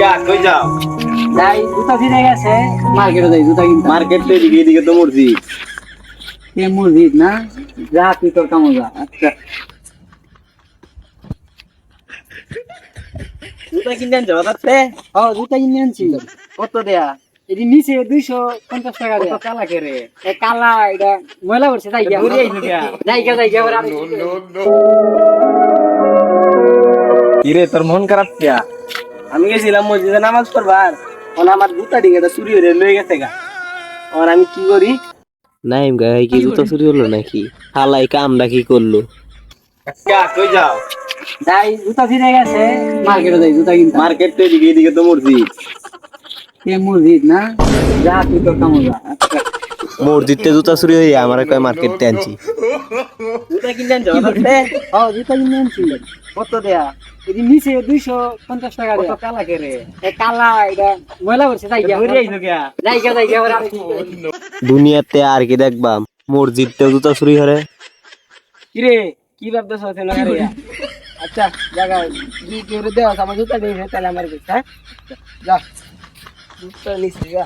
কা কই যাও? যাই জুতা ফিরে গেছে। মার্কেটে যাই জুতা কিনতে। মার্কেট তো এদিকে এদিকে তো মসজিদ কে মসজিদ না? যা তুই তোর কামো যা। আচ্ছা। জুতা কিনতে আনছো বাতাতে ও জুতা কিনে আনছি। কত দেয়া? এটি নিচে দুইশো পঞ্চাশ টাকা দেয়া। কালা এ কালা এটা ময়লা করছে তাই গিয়া। গিয়া। কিরে তোর মন খারাপ কিয়া? আমি গেছিলাম মসজিদে নামাজ পড়বার। ওনা আমার জুতা ডিঙ্গাটা চুরি হয়ে লয়ে গেছে গা। আর আমি কি করি? নাইম গায়ে কি জুতা চুরি হলো নাকি? হালাই কামটা কি করল? কা কই যাও? যাই জুতা ফিরে গেছে। মার্কেটে যাই জুতা কিনতে। মার্কেট তো এদিকে এদিকে তো মসজিদ। কে মসজিদ না? যা তুই তোর কামো যা। আচ্ছা জুতা চুরি হয়ে আমার কয় মার্কেটে আনছি। জুতা জুতা কত দেয়া? নিচে দুইশো পঞ্চাশ টাকা কালা কে কালা এটা ময়লা করছে দুনিয়াতে আর কি দেখবা? মসজিদতেও জুতা চুরি হরে। কিরে কি ভাবতেছ আচ্ছা জায়গা কি করে দেওয়া আমার জুতা দিয়ে তাহলে আমার যা জুতা নিচ্ছি যা।